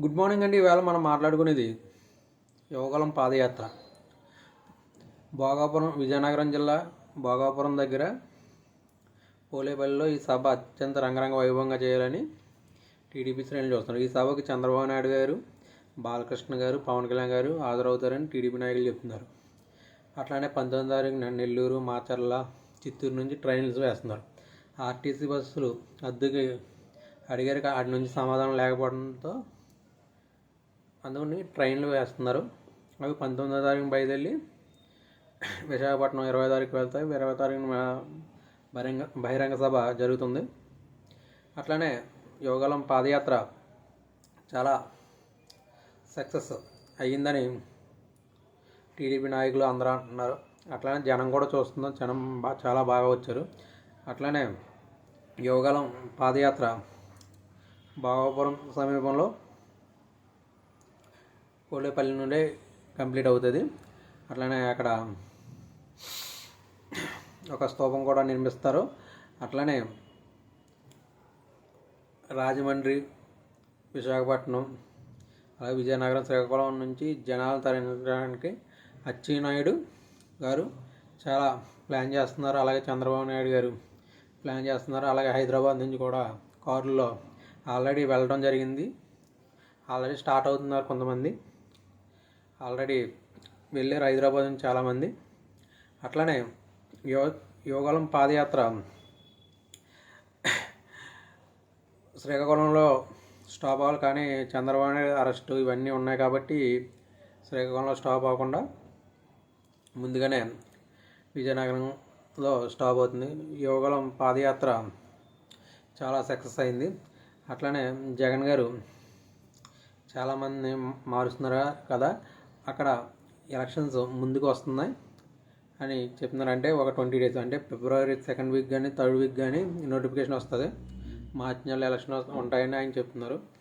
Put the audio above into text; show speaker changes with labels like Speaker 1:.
Speaker 1: Good morning అండి. ఈవేళ మనం మాట్లాడుకునేది యువకులం పాదయాత్ర. భోగాపురం విజయనగరం జిల్లా భోగాపురం దగ్గర పోలేపల్లిలో ఈ సభ అత్యంత రంగరంగ వైభవంగా చేయాలని టీడీపీ శ్రేణులు చూస్తున్నారు. ఈ సభకు చంద్రబాబు నాయుడు గారు బాలకృష్ణ గారు పవన్ కళ్యాణ్ గారు హాజరవుతారని టీడీపీ నాయకులు చెప్తున్నారు. అట్లానే పంతొమ్మిది తారీఖున నెల్లూరు మాచర్ల చిత్తూరు నుంచి ట్రైన్లు వేస్తున్నారు. ఆర్టీసీ బస్సులు అద్దెకి అడిగారు అటు నుంచి సమాధానం లేకపోవడంతో అందుకని ట్రైన్లు వేస్తున్నారు. అవి పంతొమ్మిదో తారీఖు బయలుదేరి విశాఖపట్నం ఇరవై తారీఖు వెళ్తాయి. ఇరవై తారీఖున బహిరంగ బహిరంగ సభ జరుగుతుంది. అట్లానే యోగాలం పాదయాత్ర చాలా సక్సెస్ అయ్యిందని టీడీపీ నాయకులు అందరూ అంటున్నారు. అట్లానే జనం కూడా చూస్తున్నాం జనం బా చాలా బాగా వచ్చారు. అట్లానే యోగాలం పాదయాత్ర భావాపురం సమీపంలో కోలేపల్లి నుండే కంప్లీట్ అవుతుంది. అట్లానే అక్కడ ఒక స్తూపం కూడా నిర్మిస్తారు. అట్లానే రాజమండ్రి విశాఖపట్నం అలాగే విజయనగరం శ్రీకాకుళం నుంచి జనాలు తరలించడానికి అచ్చెన్నాయుడు గారు చాలా ప్లాన్ చేస్తున్నారు. అలాగే చంద్రబాబు నాయుడు గారు ప్లాన్ చేస్తున్నారు. అలాగే హైదరాబాద్ నుంచి కూడా కారులో ఆల్రెడీ వెళ్ళడం జరిగింది. ఆల్రెడీ స్టార్ట్ అవుతున్నారు కొంతమంది. ఆల్రెడీ వెళ్ళారు హైదరాబాద్ నుంచి చాలామంది. అట్లనే యో యోగాలం పాదయాత్ర శ్రీకాకుళంలో స్టాప్ అవ్వాలి కానీ చంద్రబాబు అరెస్టు ఇవన్నీ ఉన్నాయి కాబట్టి శ్రీకాకుళంలో స్టాప్ అవ్వకుండా ముందుగానే విజయనగరంలో స్టాప్ అవుతుంది. యోగాలం పాదయాత్ర చాలా సక్సెస్ అయింది. అట్లనే జగన్ గారు చాలామంది మారుస్తున్నారు కదా. అక్కడ ఎలక్షన్స్ ముందుకు వస్తున్నాయి. అని చెప్తున్నారు అంటే ఒక ట్వంటీ డేస్ అంటే ఫిబ్రవరి సెకండ్ వీక్ కానీ థర్డ్ వీక్ కానీ నోటిఫికేషన్ వస్తుంది. మార్చి నెల ఎలక్షన్ ఉంటాయని ఆయన చెప్తున్నారు.